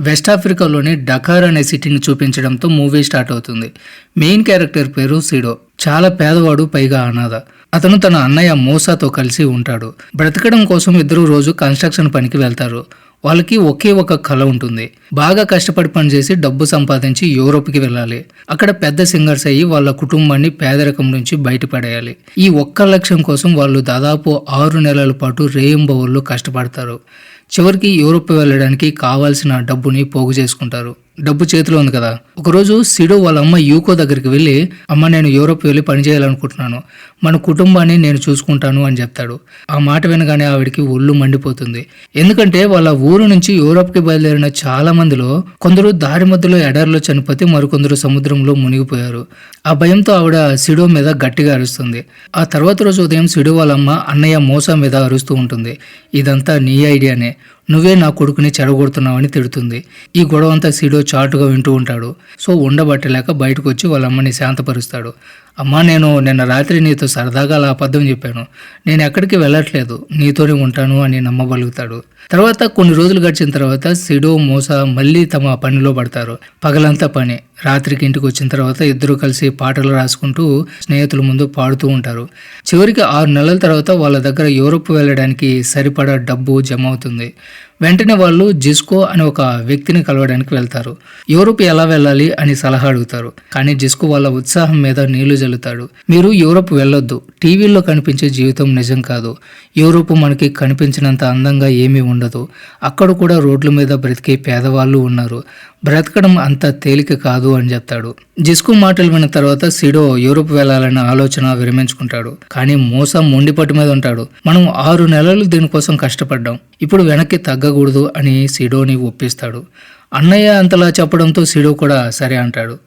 West ఆఫ్రికాలోని డకార్ అనే సిటీని చూపించడంతో మూవీ స్టార్ట్ అవుతుంది. మెయిన్ క్యారెక్టర్ పేరు సిడో. చాలా పేదవాడు పైగా అనాథ. అతను తన అన్నయ్య మోసాతో కలిసి ఉంటాడు. బ్రతకడం కోసం ఇద్దరు రోజు కన్స్ట్రక్షన్ పనికి వెళ్తారు. వాళ్ళకి ఒకే ఒక కళ ఉంటుంది. బాగా కష్టపడి పనిచేసి డబ్బు సంపాదించి యూరోప్కి వెళ్ళాలి. అక్కడ పెద్ద సింగర్స్ అయ్యి వాళ్ళ కుటుంబాన్ని పేదరికం నుంచి బయటపడేయాలి. ఈ ఒక్క లక్ష్యం కోసం వాళ్ళు దాదాపు ఆరు నెలల పాటు రేయింబవుల్లో కష్టపడతారు. చివరికి యూరోప్ వెళ్ళడానికి కావాల్సిన డబ్బుని పోగు చేసుకుంటారు. డబ్బు చేతిలో ఉంది కదా. ఒకరోజు సిడో వాళ్ళ అమ్మ యూకో దగ్గరికి వెళ్ళి అమ్మ నేను యూరోప్ వెళ్ళి పనిచేయాలనుకుంటున్నాను మన కుటుంబాన్ని నేను చూసుకుంటాను అని చెప్తాడు. ఆ మాట వినగానే ఆవిడికి ఒళ్ళు మండిపోతుంది. ఎందుకంటే వాళ్ళ ఊరు నుంచి యూరోప్కి బయలుదేరిన చాలా మందిలో కొందరు దారి మధ్యలో ఎడారిలో చనిపోతే మరికొందరు సముద్రంలో మునిగిపోయారు. ఆ భయంతో ఆవిడ సిడో మీద గట్టిగా అరుస్తుంది. ఆ తర్వాత రోజు ఉదయం సిడో వాళ్ళ అమ్మ అన్నయ్య మోసా మీద అరుస్తూ ఉంటుంది. ఇదంతా నీ ఐడియానే. నువ్వే నా కొడుకుని చెడగొడుతున్నావని తిడుతుంది. ఈ గొడవ అంతా సిడో చాటుగా వింటూ ఉంటాడు. సో ఉండబట్టలేక బయటకు వచ్చి వాళ్ళ అమ్మని శాంతపరుస్తాడు. అమ్మా నేను నిన్న రాత్రి నీతో సరదాగా అలా అబద్ధం చెప్పాను. నేను ఎక్కడికి వెళ్ళట్లేదు. నీతోనే ఉంటాను అని నమ్మగలుగుతాడు తర్వాత కొన్ని రోజులు గడిచిన తర్వాత సిడో మోస మళ్ళీ తమ పనిలో పడతారు. పగలంతా పని. రాత్రికి ఇంటికి వచ్చిన తర్వాత ఇద్దరు కలిసి పాటలు రాసుకుంటూ స్నేహితుల ముందు పాడుతూ ఉంటారు. చివరికి ఆరు నెలల తర్వాత వాళ్ళ దగ్గర యూరోప్ వెళ్ళడానికి సరిపడా డబ్బు జమ అవుతుంది. వెంటనే వాళ్ళు జిస్కో అనే ఒక వ్యక్తిని కలవడానికి వెళ్తారు. యూరోప్ ఎలా వెళ్ళాలి అని సలహా అడుగుతారు. కానీ జిస్కో వాళ్ళ ఉత్సాహం మీద నీళ్ళు జల్లుతాడు. మీరు యూరోప్ వెళ్ళొద్దు. టీవీల్లో కనిపించే జీవితం నిజం కాదు. యూరోప్ మనకి కనిపించినంత అందంగా ఏమీ ఉండదు. అక్కడ కూడా రోడ్ల మీద బ్రతికే పేదవాళ్ళు ఉన్నారు. బ్రతకడం అంత తేలిక కాదు అని చెప్తాడు. జిస్కు మాటలు విన్న తర్వాత సిడో యూరోప్ వెళ్ళాలన్న ఆలోచన విరమించుకుంటాడు. కానీ మోసం మొండిపట్టు మీద ఉంటాడు. మనం ఆరు నెలలు దీనికోసం కష్టపడ్డాం. ఇప్పుడు వెనక్కి తగ్గకూడదు అని సిడోని ఒప్పిస్తాడు. అన్నయ్య అంతలా చెప్పడంతో సిడో కూడా సరే అంటాడు.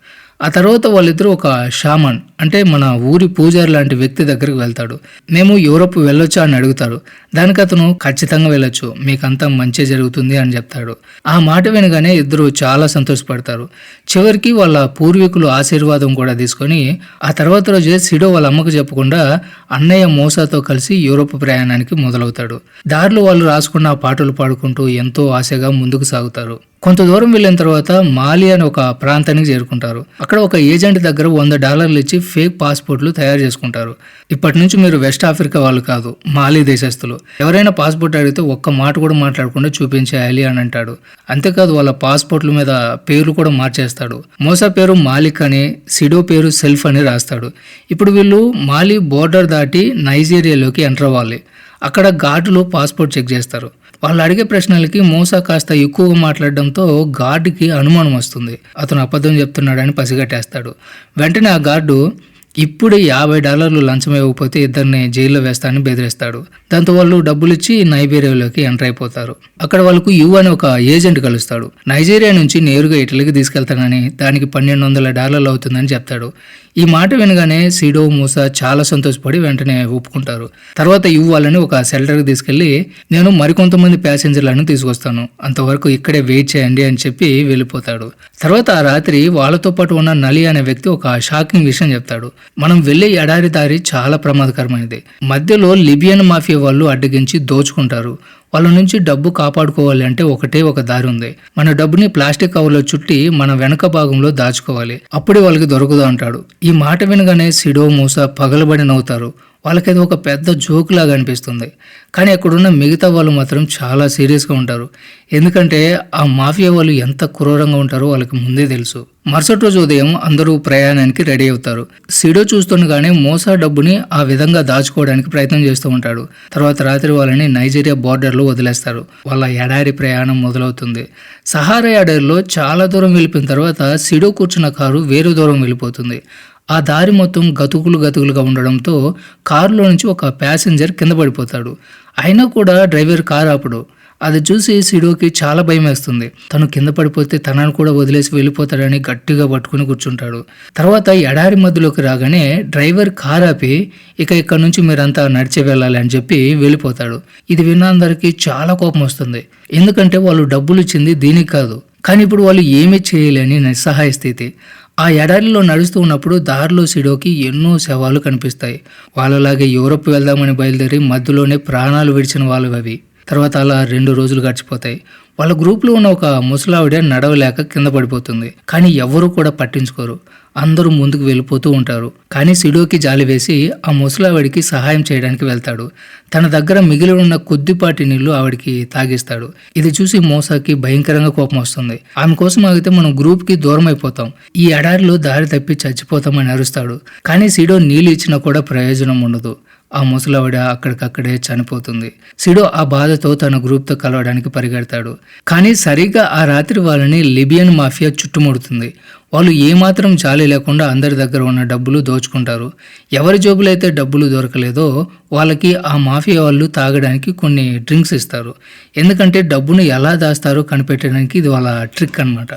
ఆ తర్వాత వాళ్ళిద్దరూ ఒక షామన్ అంటే మన ఊరి పూజారి లాంటి వ్యక్తి దగ్గరికి వెళ్తాడు. మేము యూరప్ వెళ్ళొచ్చా? అని అడుగుతాడు. దానికి అతను ఖచ్చితంగా వెళ్ళొచ్చు. మీకంతా మంచి జరుగుతుంది అని చెప్తాడు. ఆ మాట వినగానే ఇద్దరు చాలా సంతోషపడతారు. చివరికి వాళ్ళ పూర్వీకులు ఆశీర్వాదం కూడా తీసుకొని ఆ తర్వాత రోజే సిడో వాళ్ళ అమ్మకు చెప్పకుండా అన్నయ్య మోసాతో కలిసి యూరోప్ ప్రయాణానికి మొదలవుతాడు. దారిలో వాళ్ళు రాసుకున్న పాటలు పాడుకుంటూ ఎంతో ఆశగా ముందుకు సాగుతారు. కొంత దూరం వెళ్ళిన తర్వాత మాలి అని ఒక ప్రాంతానికి చేరుకుంటారు. అక్కడ ఒక ఏజెంట్ దగ్గర వంద డాలర్లు ఇచ్చి ఫేక్ పాస్పోర్ట్లు తయారు చేసుకుంటారు. ఇప్పటి నుంచి మీరు వెస్ట్ ఆఫ్రికా వాళ్ళు కాదు మాలి దేశస్తులు ఎవరైనా పాస్పోర్ట్ అడిగితే ఒక్క మాట కూడా మాట్లాడకుండా చూపించేయాలి అని అంటాడు. అంతేకాదు వాళ్ళ పాస్పోర్ట్ల మీద పేర్లు కూడా మార్చేస్తాడు. మోసా పేరు మాలిక్ అని సిడో పేరు సెల్ఫ్ అని రాస్తాడు. ఇప్పుడు వీళ్ళు మాలి బోర్డర్ దాటి నైజీరియాలోకి ఎంటర్ అవ్వాలి. అక్కడ ఘాటులో పాస్పోర్ట్ చెక్ చేస్తారు. వాళ్ళు అడిగే ప్రశ్నలకి మోసా కాస్త ఎక్కువగా మాట్లాడడంతో గార్డుకి అనుమానం వస్తుంది. అతను అబద్ధం చెప్తున్నాడని పసిగట్టేస్తాడు. వెంటనే ఆ గార్డు ఇప్పుడు యాభై డాలర్లు లంచం ఇవ్వకపోతే ఇద్దరిని జైల్లో వేస్తానని బెదిరిస్తాడు. దాంతో వాళ్ళు డబ్బులు ఇచ్చి నైజీరియాలోకి ఎంటర్ అయిపోతారు. అక్కడ వాళ్ళకు యు అని ఒక ఏజెంట్ కలుస్తాడు. నైజీరియా నుంచి నేరుగా ఇటలీకి తీసుకెళ్తానని దానికి పన్నెండు వందల డాలర్లు అవుతుందని చెప్తాడు. ఈ మాట వినగానే సిడో మూస చాలా సంతోషపడి వెంటనే ఒప్పుకుంటారు. తర్వాత ఇవ్వాలని వాళ్ళని ఒక సెల్టర్కి తీసుకెళ్ళి నేను మరికొంతమంది ప్యాసింజర్లను తీసుకొస్తాను. అంతవరకు ఇక్కడే వెయిట్ చేయండి అని చెప్పి వెళ్ళిపోతాడు. తర్వాత ఆ రాత్రి వాళ్ళతో పాటు ఉన్న నలి అనే వ్యక్తి ఒక షాకింగ్ విషయం చెప్తాడు. మనం వెళ్ళే ఎడారి దారి చాలా ప్రమాదకరమైనది. మధ్యలో లిబియన్ మాఫియా వాళ్ళు అడ్డగించి దోచుకుంటారు. వాళ్ళ నుంచి డబ్బు కాపాడుకోవాలి అంటే ఒకటే ఒక దారి ఉంది. మన డబ్బుని ప్లాస్టిక్ కవర్లో చుట్టి మన వెనక భాగంలో దాచుకోవాలి. అప్పుడే వాళ్ళకి దొరకదు అంటాడు. ఈ మాట వినగానే సిడో మూస పగలబడి నవ్వుతారు. వాళ్ళకి అది ఒక పెద్ద జోక్ లాగా అనిపిస్తుంది. కానీ అక్కడున్న మిగతా వాళ్ళు మాత్రం చాలా సీరియస్గా ఉంటారు. ఎందుకంటే ఆ మాఫియా వాళ్ళు ఎంత క్రూరంగా ఉంటారో వాళ్ళకి ముందే తెలుసు. మరుసటి రోజు ఉదయం అందరూ ప్రయాణానికి రెడీ అవుతారు. సిడో చూస్తుండగానే మోసా డబ్బుని ఆ విధంగా దాచుకోవడానికి ప్రయత్నం చేస్తూ ఉంటాడు. తర్వాత రాత్రి వాళ్ళని నైజీరియా బార్డర్లో వదిలేస్తారు. వాళ్ళ ఎడారి ప్రయాణం మొదలవుతుంది. సహారా ఎడారిలో చాలా దూరం వెళ్ళిపోయిన తర్వాత సిడో కూర్చున్న కారు వేరే దూరం వెళ్ళిపోతుంది. ఆ దారి మొత్తం గతుకులు గతుకులుగా ఉండడంతో కారులో నుంచి ఒక ప్యాసింజర్ కింద పడిపోతాడు. అయినా కూడా డ్రైవర్ కారు ఆపడు. అది చూసి సిడోకి చాలా భయం వేస్తుంది. తను కింద పడిపోతే తనను కూడా వదిలేసి వెళ్ళిపోతాడని గట్టిగా పట్టుకుని కూర్చుంటాడు. తర్వాత ఎడారి మధ్యలోకి రాగానే డ్రైవర్ కార్ ఆపి ఇక ఇక్కడ నుంచి మీరంతా నడిచి వెళ్ళాలి అని చెప్పి వెళ్ళిపోతాడు. ఇది విన్న అందరికీ చాలా కోపం వస్తుంది. ఎందుకంటే వాళ్ళు డబ్బులు ఇచ్చింది దీనికి కాదు. కానీ ఇప్పుడు వాళ్ళు ఏమీ చేయలేని నిస్సహాయ స్థితి. ఆ ఎడారిలో నడుస్తూ ఉన్నప్పుడు దారిలో సిడోకి ఎన్నో శవాలు కనిపిస్తాయి. వాళ్ళలాగే యూరప్ వెళ్దామని బయలుదేరి మధ్యలోనే ప్రాణాలు విడిచిన వాళ్ళు అవి. తర్వాత అలా రెండు రోజులు గడిచిపోతాయి. వాళ్ళ గ్రూప్లో ఉన్న ఒక ముసలావిడ నడవలేక కింద పడిపోతుంది. కానీ ఎవరూ కూడా పట్టించుకోరు. అందరూ ముందుకు వెళ్ళిపోతూ ఉంటారు. కానీ సిడోకి జాలి వేసి ఆ ముసలావిడికి సహాయం చేయడానికి వెళ్తాడు. తన దగ్గర మిగిలి ఉన్న కొద్దిపాటి నీళ్ళు ఆవిడికి తాగిస్తాడు. ఇది చూసి మోసాకి భయంకరంగా కోపం వస్తుంది. ఆమె కోసం ఆగితే మనం గ్రూప్కి దూరం అయిపోతాం ఈ ఎడారిలో దారి తప్పి చచ్చిపోతామని అరుస్తాడు. కానీ సిడో నీళ్ళు ఇచ్చినా కూడా ప్రయోజనం ఉండదు. ఆ ముసలావిడ అక్కడికక్కడే చనిపోతుంది. సిడో ఆ బాధతో తన గ్రూప్తో కలవడానికి పరిగెడతాడు. కానీ సరిగ్గా ఆ రాత్రి వాళ్ళని లిబియన్ మాఫియా చుట్టుముడుతుంది. వాళ్ళు ఏమాత్రం జాలి లేకుండా అందరి దగ్గర ఉన్న డబ్బులు దోచుకుంటారు. ఎవరి జోబులైతే డబ్బులు దొరకలేదో వాళ్ళకి ఆ మాఫియా వాళ్ళు తాగడానికి కొన్ని డ్రింక్స్ ఇస్తారు. ఎందుకంటే డబ్బును ఎలా దాస్తారో కనిపెట్టడానికి ఇది వాళ్ళ ట్రిక్ అన్నమాట.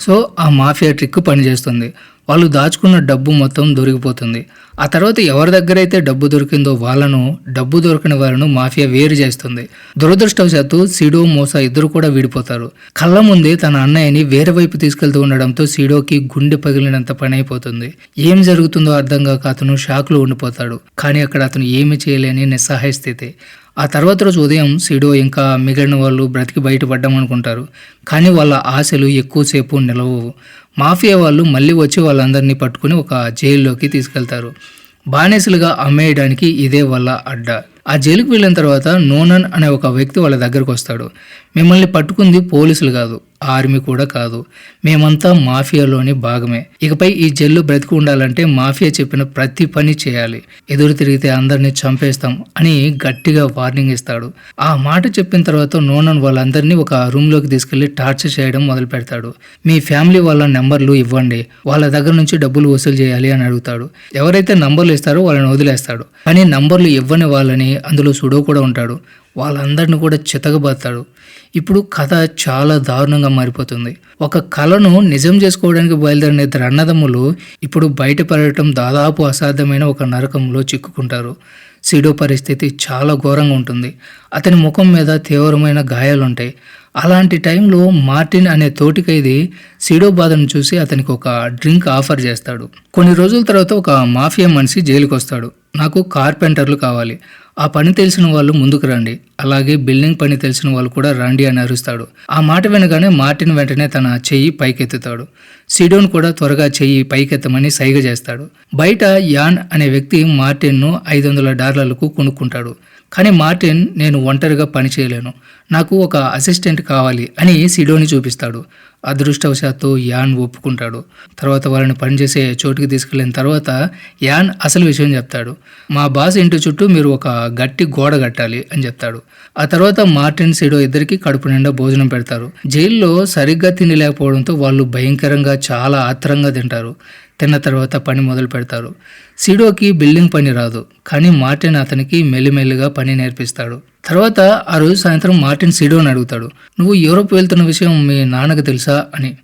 సో ఆ మాఫియా ట్రిక్ పనిచేస్తుంది. వాళ్ళు దాచుకున్న డబ్బు మొత్తం దొరికిపోతుంది. ఆ తర్వాత ఎవరి దగ్గర అయితే డబ్బు దొరికిందో వాళ్ళను డబ్బు దొరికిన వారిను మాఫియా వేరు చేస్తుంది. దురదృష్టవశాత్తు సిడో మోసా ఇద్దరు కూడా విడిపోతారు. కళ్ళ ముందే తన అన్నయ్యని వేరే వైపు తీసుకెళ్తూ ఉండడంతో సిడోకి గుండె పగిలినంత పని అయిపోతుంది ఏం జరుగుతుందో అర్థం కాక అతను షాక్లో ఉండిపోతాడు. కానీ అక్కడ అతను ఏమి చేయలేని నిస్సహాయ స్థితి. ఆ తర్వాత రోజు ఉదయం సిడో ఇంకా మిగిలిన వాళ్ళు బ్రతికి బయటపడ్డాం అనుకుంటారు కానీ వాళ్ళ ఆశలు ఎక్కువసేపు నిలవవు. మాఫియా వాళ్ళు మళ్ళీ వచ్చి వాళ్ళందరినీ పట్టుకుని ఒక జైల్లోకి తీసుకెళ్తారు. బానిసలుగా అమ్మేయడానికి ఇదే వాళ్ళ అడ్డ. ఆ జైలుకు వెళ్ళిన తర్వాత నోనన్ అనే ఒక వ్యక్తి వాళ్ళ దగ్గరకు వస్తాడు. మిమ్మల్ని పట్టుకుంది పోలీసులు కాదు ఆర్మీ కూడా కాదు. మేమంతా మాఫియాలోని భాగమే. ఇకపై ఈ జైల్లో బ్రతికి ఉండాలంటే మాఫియా చెప్పిన ప్రతి పని చేయాలి. ఎదురు తిరిగితే అందరినీ చంపేస్తాం అని గట్టిగా వార్నింగ్ ఇస్తాడు. ఆ మాట చెప్పిన తర్వాత నోనన్ వాళ్ళందరినీ ఒక రూమ్లోకి తీసుకెళ్ళి టార్చర్ చేయడం మొదలు పెడతాడు. మీ ఫ్యామిలీ వాళ్ళ నెంబర్లు ఇవ్వండి. వాళ్ళ దగ్గర నుంచి డబ్బులు వసూలు చేయాలి అని అడుగుతాడు. ఎవరైతే నంబర్లు ఇస్తారో వాళ్ళని వదిలేస్తాడు. కానీ నంబర్లు ఇవ్వని వాళ్ళని అందులో సుడో కూడా ఉంటాడు. వాళ్ళందరిని కూడా చితకబడతాడు. ఇప్పుడు కథ చాలా దారుణంగా మారిపోతుంది. ఒక కళను నిజం చేసుకోవడానికి బయలుదేరిన ఇద్దరు అన్నదమ్ములు ఇప్పుడు బయటపడటం దాదాపు అసాధ్యమైన ఒక నరకంలో చిక్కుకుంటారు. సిడో పరిస్థితి చాలా ఘోరంగా ఉంటుంది. అతని ముఖం మీద తీవ్రమైన గాయాలుంటాయి. అలాంటి టైంలో మార్టిన్ అనే తోటికైది సిడో బాధను చూసి అతనికి ఒక డ్రింక్ ఆఫర్ చేస్తాడు. కొన్ని రోజుల తర్వాత ఒక మాఫియా మనిషి జైలుకి వస్తాడు నాకు కార్పెంటర్లు కావాలి. ఆ పని తెలిసిన వాళ్ళు ముందుకు రండి. అలాగే బిల్డింగ్ పని తెలిసిన వాళ్ళు కూడా రండి అని అరుస్తాడు. ఆ మాట వినగానే మార్టిన్ వెంటనే తన చెయ్యి పైకెత్తుతాడు. సిడోన్ కూడా త్వరగా చెయ్యి పైకెత్తమని సైగ చేస్తాడు. బయట యాన్ అనే వ్యక్తి మార్టిన్ను ఐదు వందల డాలర్లకు కొనుక్కుంటాడు. కానీ మార్టిన్ నేను ఒంటరిగా పని చేయలేను. నాకు ఒక అసిస్టెంట్ కావాలి అని సిడోని చూపిస్తాడు. అదృష్టవశాత్తు యాన్ ఒప్పుకుంటాడు. తర్వాత వాళ్ళని పనిచేసే చోటుకి తీసుకెళ్ళిన తర్వాత యాన్ అసలు విషయం చెప్తాడు. మా బాస్ ఇంటి చుట్టూ మీరు ఒక గట్టి గోడ కట్టాలి అని చెప్తాడు. ఆ తర్వాత మార్టిన్ సిడో ఇద్దరికి కడుపు నిండా భోజనం పెడతారు. జైల్లో సరిగ్గా తిండి లేకపోవడంతో వాళ్ళు భయంకరంగా చాలా ఆత్రంగా తింటారు. తిన్న తర్వాత పని మొదలు పెడతారు సిడోకి బిల్డింగ్ పని రాదు. కానీ మార్టిన్ అతనికి మెల్లిమెల్లిగా పని నేర్పిస్తాడు. తర్వాత ఆ రోజు సాయంత్రం మార్టిన్ సిడోని అడుగుతాడు. నువ్వు యూరోప్ వెళ్తున్న విషయం మీ నాన్నకు తెలుసా? అని.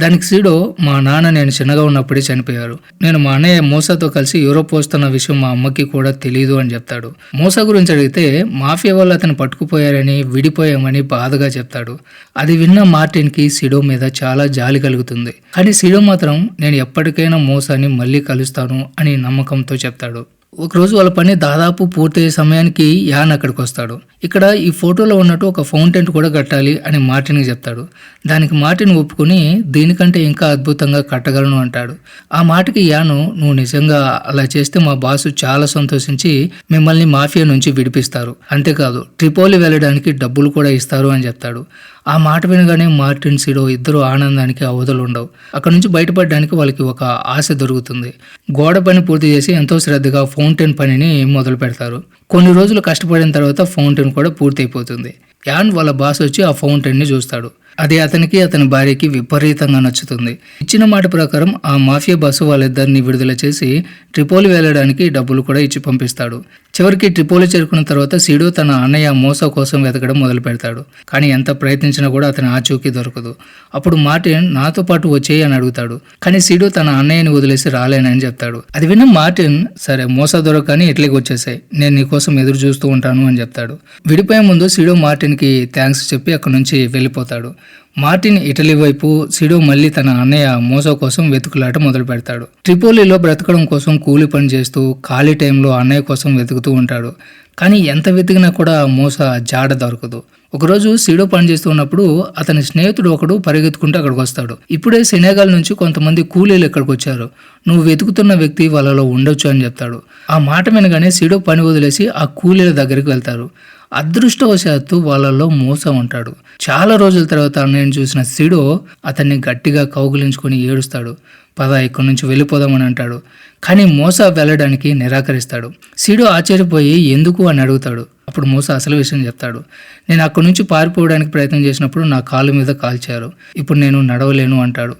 దానికి సీడో మా నాన్న నేను చిన్నగా ఉన్నప్పుడే చనిపోయారు. నేను మా అన్నయ్య మోసాతో కలిసి యూరోప్ వస్తున్న విషయం మా అమ్మకి కూడా తెలియదు అని చెప్తాడు. మోసా గురించి అడిగితే మాఫియా వాళ్ళు అతను పట్టుకుపోయారని విడిపోయామని బాధగా చెప్తాడు. అది విన్న మార్టిన్కి సిడో మీద చాలా జాలి కలుగుతుంది. కానీ సిడో మాత్రం నేను ఎప్పటికైనా మోసాని మళ్ళీ కలుస్తాను అని నమ్మకంతో చెప్తాడు. ఒకరోజు వాళ్ళ పని దాదాపు పూర్తయ్యే సమయానికి యాన్ అక్కడికి వస్తాడు. ఇక్కడ ఈ ఫోటోలో ఉన్నట్టు ఒక ఫౌంటైన్ కూడా కట్టాలి అని మార్టిన్కి చెప్తాడు. దానికి మార్టిన్ ఒప్పుకొని దీనికంటే ఇంకా అద్భుతంగా కట్టగలను అంటాడు. ఆ మాటకి యాను నువ్వు నిజంగా అలా చేస్తే మా బాసు చాలా సంతోషించి మిమ్మల్ని మాఫియా నుంచి విడిపిస్తారు. అంతేకాదు ట్రిపోలి వెళ్ళడానికి డబ్బులు కూడా ఇస్తారు అని చెప్తాడు. ఆ మాట వినగానే మార్టిన్ సిడో ఇద్దరు ఆనందానికి అవధులు ఉండవు అక్కడ నుంచి బయటపడడానికి వాళ్ళకి ఒక ఆశ దొరుకుతుంది. గోడ పని పూర్తి చేసి ఎంతో శ్రద్ధగా ఫౌంటైన్ పనిని మొదలు పెడతారు. కొన్ని రోజులు కష్టపడిన తర్వాత ఫౌంటైన్ కూడా పూర్తయిపోతుంది. యాన్ వాళ్ళ బాస్ వచ్చి ఆ ఫౌంటైన్ని చూస్తాడు. అది అతనికి అతని భార్యకి విపరీతంగా నచ్చుతుంది. ఇచ్చిన మాట ప్రకారం ఆ మాఫియా బస్సు వాళ్ళిద్దరిని విడుదల చేసి ట్రిపోలి వెళ్ళడానికి డబ్బులు కూడా ఇచ్చి పంపిస్తాడు. చివరికి ట్రిపోలి చేరుకున్న తర్వాత సీడో తన అన్నయ్య మోసా కోసం వెతకడం మొదలు పెడతాడు. కానీ ఎంత ప్రయత్నించినా కూడా అతని ఆచూకీ దొరకదు. అప్పుడు మార్టిన్ నాతో పాటు వచ్చేయి అని అడుగుతాడు. కానీ సీడో తన అన్నయ్యని వదిలేసి రాలేనని చెప్తాడు. అది విన్న మార్టిన్ సరే మోసా దొరకని ఇట్లకి వచ్చేసాయి. నేను నీకోసం ఎదురు చూస్తూ ఉంటాను అని చెప్తాడు. విడిపోయే ముందు సీడో మార్టిన్కి థ్యాంక్స్ చెప్పి అక్కడి నుంచి వెళ్ళిపోతాడు. మార్టిన్ ఇటలీ వైపు సిడో మళ్ళీ తన అన్నయ్య మోసో కోసం వెతుకులాట మొదలు పెడతాడు. ట్రిపోలీలో బ్రతకడం కోసం కూలి పని చేస్తూ ఖాళీ టైంలో అన్నయ్య కోసం వెతుకుతూ ఉంటాడు. కానీ ఎంత వెతికినా కూడా మోస జాడ దొరకదు. ఒకరోజు సిడో పనిచేస్తూ ఉన్నప్పుడు అతని స్నేహితుడు ఒకడు పరిగెత్తుకుంటూ అక్కడికి వస్తాడు. ఇప్పుడే సెనేగాల్ నుంచి కొంతమంది కూలీలు ఇక్కడికి వచ్చారు. నువ్వు వెతుకుతున్న వ్యక్తి వాళ్ళలో ఉండొచ్చు అని చెప్తాడు. ఆ మాట వినగానే సీడో పని వదిలేసి ఆ కూలీల దగ్గరికి వెళ్తారు. అదృష్టవశాత్తు వాళ్ళలో మోస ఉంటాడు. చాలా రోజుల తర్వాత నేను చూసిన సిడో అతన్ని గట్టిగా కౌగులించుకొని ఏడుస్తాడు. పద ఇక్కడి నుంచి వెళ్ళిపోదామని అంటాడు. కానీ మోస వెళ్ళడానికి నిరాకరిస్తాడు. సిడో ఆశ్చర్యపోయి ఎందుకు అని అడుగుతాడు. అప్పుడు మోస అసలు విషయం చెప్తాడు. నేను అక్కడి నుంచి పారిపోవడానికి ప్రయత్నం చేసినప్పుడు నా కాలు మీద కాల్చారు. ఇప్పుడు నేను నడవలేను అంటాడు.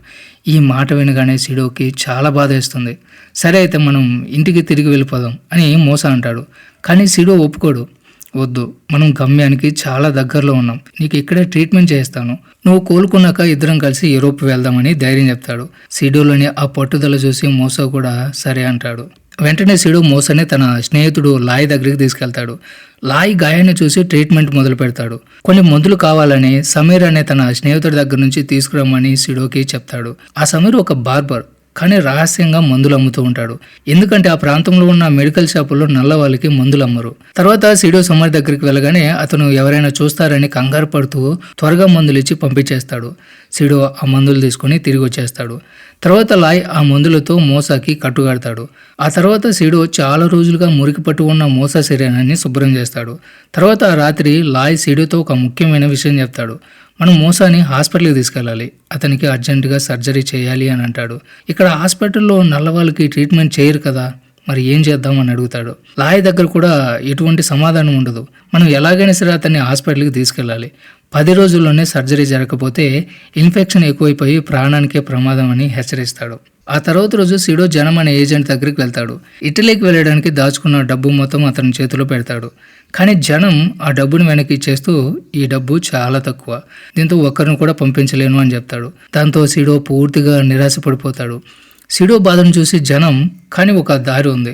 ఈ మాట వినగానే సిడోకి చాలా బాధ వేస్తుంది. సరే అయితే మనం ఇంటికి తిరిగి వెళ్ళిపోదాం అని మోస అంటాడు. కానీ సిడో ఒప్పుకోడు. వద్దు. మనం గమ్యానికి చాలా దగ్గరలో ఉన్నాం. నీకు ఇక్కడే ట్రీట్మెంట్ చేస్తాను నువ్వు కోలుకున్నాక ఇద్దరం కలిసి యూరోప్ వెళ్దామని ధైర్యం చెప్తాడు. సిడోలోని ఆ పట్టుదల చూసి మోస కూడా సరే అంటాడు. వెంటనే సిడు మోసనే తన స్నేహితుడు లాయ్ దగ్గరికి తీసుకెళ్తాడు. లాయ్ గాయాన్ని చూసి ట్రీట్మెంట్ మొదలు పెడతాడు. కొన్ని మందులు కావాలని సమీర్ అనే తన స్నేహితుడి దగ్గర నుంచి తీసుకురమ్మని సిడోకి చెప్తాడు. ఆ సమీర్ ఒక బార్బర్. కానీ రహస్యంగా మందులు అమ్ముతూ ఉంటాడు. ఎందుకంటే ఆ ప్రాంతంలో ఉన్న మెడికల్ షాపుల్లో నల్ల వాళ్ళకి మందులు అమ్మరు తర్వాత సిడో సమర్ దగ్గరికి వెళ్ళగానే అతను ఎవరైనా చూస్తారని కంగారు పడుతూ త్వరగా మందులు ఇచ్చి పంపించేస్తాడు. సిడో ఆ మందులు తీసుకొని తిరిగి వచ్చేస్తాడు. తర్వాత లాయ్ ఆ మందులతో మోసాకి కట్టుగాడతాడు. ఆ తర్వాత సిడో చాలా రోజులుగా మురికి పట్టు ఉన్న మోసా శరీరాన్ని శుభ్రం చేస్తాడు. తర్వాత ఆ రాత్రి లాయ్ సిడోతో ఒక ముఖ్యమైన విషయం చెప్తాడు. మనం మోసాని హాస్పిటల్కి తీసుకెళ్ళాలి. అతనికి అర్జెంటుగా సర్జరీ చేయాలి అని అంటాడు. ఇక్కడ హాస్పిటల్లో నల్లవాళ్ళకి ట్రీట్మెంట్ చేయరు కదా. మరి ఏం చేద్దామని అడుగుతాడు. లాయ దగ్గర కూడా ఎటువంటి సమాధానం ఉండదు. మనం ఎలాగైనా సరే అతన్ని హాస్పిటల్కి తీసుకెళ్ళాలి. పది రోజుల్లోనే సర్జరీ జరగకపోతే ఇన్ఫెక్షన్ ఎక్కువైపోయి ప్రాణానికే ప్రమాదం అని హెచ్చరిస్తాడు. ఆ తర్వాత రోజు సిడో జనం అనే ఏజెంట్ దగ్గరికి వెళ్తాడు. ఇటలీకి వెళ్ళడానికి దాచుకున్న డబ్బు మొత్తం అతని చేతిలో పెడతాడు. కానీ జనం ఆ డబ్బును వెనక్కి ఇచ్చేస్తూ ఈ డబ్బు చాలా తక్కువ. దీంతో ఒక్కరిని కూడా పంపించలేను అని చెప్తాడు. దాంతో సిడో పూర్తిగా నిరాశపడిపోతాడు. సిడో బాధను చూసి జనం కానీ ఒక దారి ఉంది.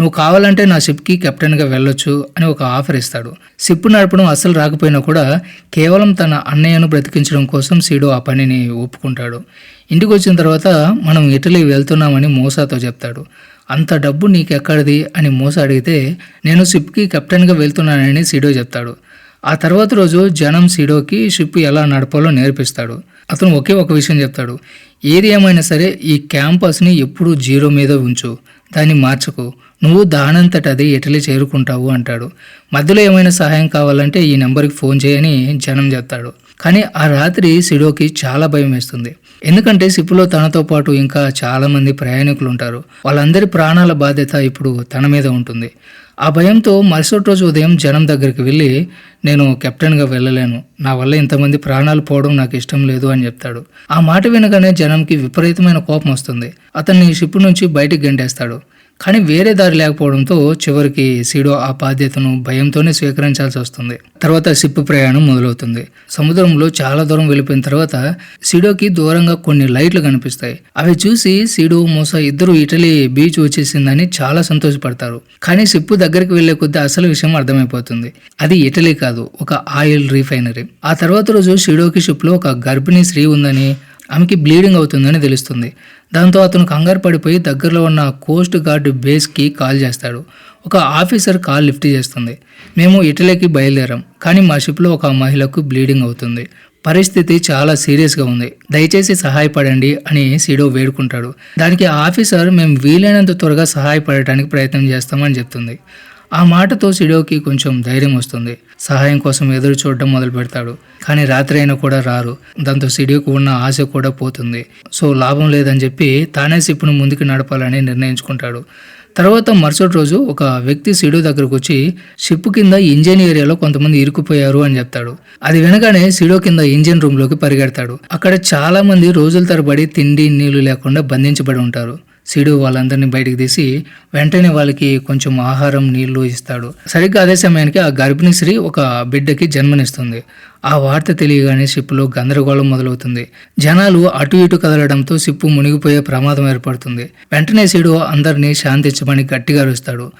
నువ్వు కావాలంటే నా షిప్కి కెప్టెన్గా వెళ్ళొచ్చు అని ఒక ఆఫర్ ఇస్తాడు. షిప్ నడపడం అస్సలు రాకపోయినా కూడా కేవలం తన అన్నయ్యను బ్రతికించడం కోసం సీడో ఆ పనిని ఒప్పుకుంటాడు. ఇంటికి వచ్చిన తర్వాత మనం ఇటలీ వెళ్తున్నామని మోసాతో చెప్తాడు. అంత డబ్బు నీకెక్కడిది? అని మోస అడిగితే నేను షిప్కి కెప్టెన్గా వెళ్తున్నానని సీడో చెప్తాడు. ఆ తర్వాత రోజు జనం సిడోకి షిప్ ఎలా నడపాలో నేర్పిస్తాడు. అతను ఒకే ఒక విషయం చెప్తాడు. ఏది ఏమైనా సరే ఈ క్యాంపస్ని ఎప్పుడూ జీరో మీద ఉంచు. దాన్ని మార్చకు. నువ్వు దానంతట అది ఇటలీ చేరుకుంటావు అంటాడు. మధ్యలో ఏమైనా సహాయం కావాలంటే ఈ నెంబర్కి ఫోన్ చేయని జనం చెప్తాడు కానీ ఆ రాత్రి సిడోకి చాలా భయం వేస్తుంది. ఎందుకంటే సిప్పులో తనతో పాటు ఇంకా చాలామంది ప్రయాణికులు ఉంటారు. వాళ్ళందరి ప్రాణాల బాధ్యత ఇప్పుడు తన మీద ఉంటుంది. ఆ భయంతో మరుసటి రోజు ఉదయం జనం దగ్గరికి వెళ్ళి నేను కెప్టెన్గా వెళ్ళలేను. నా వల్ల ఇంతమంది ప్రాణాలు పోవడం నాకు ఇష్టం లేదు అని చెప్తాడు. ఆ మాట వినగానే జనంకి విపరీతమైన కోపం వస్తుంది. అతన్ని షిప్ నుంచి బయటికి గంటేస్తాడు. కానీ వేరే దారి లేకపోవడంతో చివరికి సీడో ఆ బాధ్యతను భయంతోనే స్వీకరించాల్సి వస్తుంది. తర్వాత షిప్ ప్రయాణం మొదలవుతుంది. సముద్రంలో చాలా దూరం వెళ్ళిపోయిన తర్వాత సీడోకి దూరంగా కొన్ని లైట్లు కనిపిస్తాయి. అవి చూసి సీడో మోస ఇద్దరు ఇటలీ బీచ్ వచ్చేసిందని చాలా సంతోషపడతారు. కానీ షిప్ దగ్గరికి వెళ్ళే కొద్దీ అసలు విషయం అర్థమైపోతుంది. అది ఇటలీ కాదు ఒక ఆయిల్ రీఫైనరీ. ఆ తర్వాత రోజు షిడోకి షిప్లో ఒక గర్భిణీ స్త్రీ ఉందని ఆమెకి బ్లీడింగ్ అవుతుందని తెలుస్తుంది. దాంతో అతను కంగారు పడిపోయి దగ్గరలో ఉన్న కోస్ట్ గార్డ్ బేస్కి కాల్ చేస్తాడు. ఒక ఆఫీసర్ కాల్ లిఫ్ట్ చేస్తుంది. మేము ఇటలీకి బయలుదేరాం కానీ మా షిప్లో ఒక మహిళకు బ్లీడింగ్ అవుతుంది. పరిస్థితి చాలా సీరియస్గా ఉంది. దయచేసి సహాయపడండి అని సిడో వేడుకుంటాడు. దానికి ఆఫీసర్ మేము వీలైనంత త్వరగా సహాయపడటానికి ప్రయత్నం చేస్తామని చెప్తుంది. ఆ మాటతో సిడోకి కొంచెం ధైర్యం వస్తుంది. సహాయం కోసం ఎదురు చూడడం మొదలు పెడతాడు. కానీ రాత్రి అయినా కూడా రారు. దాంతో సిడియోకు ఉన్న ఆశ కూడా పోతుంది. సో లాభం లేదని చెప్పి తానే సిప్పును ముందుకు నడపాలని నిర్ణయించుకుంటాడు. తర్వాత మరుసటి రోజు ఒక వ్యక్తి సిడు దగ్గరకు వచ్చి షిప్ కింద ఇంజిన్ ఏరియాలో కొంతమంది ఇరుకుపోయారు అని చెప్తాడు. అది వినగానే సిడో కింద ఇంజిన్ రూమ్లోకి పరిగెడతాడు. అక్కడ చాలా మంది రోజుల తరబడి తిండి నీళ్ళు లేకుండా బంధించబడి ఉంటారు. సీడు వాళ్ళందరినీ బయటకు తీసి వెంటనే వాళ్ళకి కొంచెం ఆహారం నీళ్ళు ఇస్తాడు. సరిగ్గా అదే సమయానికి ఆ గర్భిణీ స్త్రీ ఒక బిడ్డకి జన్మనిస్తుంది. ఆ వార్త తెలియగానే షిప్లో గందరగోళం మొదలవుతుంది. జనాలు అటు ఇటు కదలడంతో షిప్పు మునిగిపోయే ప్రమాదం ఏర్పడుతుంది. వెంటనే సీడు అందరినీ శాంతించమని గట్టిగా అరుస్తాడు.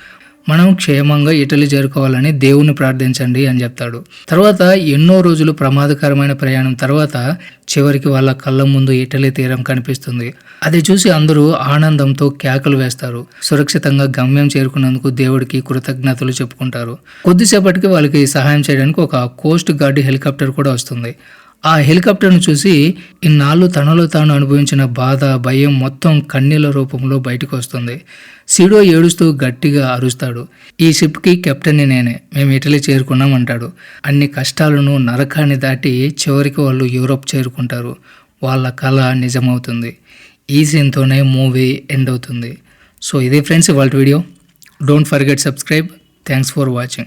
మనం క్షేమంగా ఇటలీ చేరుకోవాలని దేవుణ్ణి ప్రార్థించండి అని చెప్తాడు. తర్వాత ఎన్నో రోజులు ప్రమాదకరమైన ప్రయాణం తర్వాత చివరికి వాళ్ళ కళ్ళ ముందు ఇటలీ తీరం కనిపిస్తుంది. అది చూసి అందరూ ఆనందంతో కేకలు వేస్తారు. సురక్షితంగా గమ్యం చేరుకున్నందుకు దేవుడికి కృతజ్ఞతలు చెప్పుకుంటారు. కొద్దిసేపటికి వాళ్ళకి సహాయం చేయడానికి ఒక కోస్ట్ గార్డ్ హెలికాప్టర్ కూడా వస్తుంది. ఆ హెలికాప్టర్ను చూసి ఇన్నాళ్ళు తనలో తాను అనుభవించిన బాధ భయం మొత్తం కన్నీల రూపంలో బయటకు వస్తుంది. సిడో ఏడుస్తూ గట్టిగా అరుస్తాడు. ఈ షిప్కి కెప్టెన్ని నేనే మేము ఇటలీ చేరుకున్నాం అంటాడు. అన్ని కష్టాలను నరకాన్ని దాటి చివరికి వాళ్ళు యూరోప్ చేరుకుంటారు. వాళ్ళ కళ నిజమవుతుంది. ఈ సీన్తోనే మూవీ ఎండ్ అవుతుంది సో ఇదే ఫ్రెండ్స్ ఇవాళ video. Don't forget subscribe. Thanks for watching.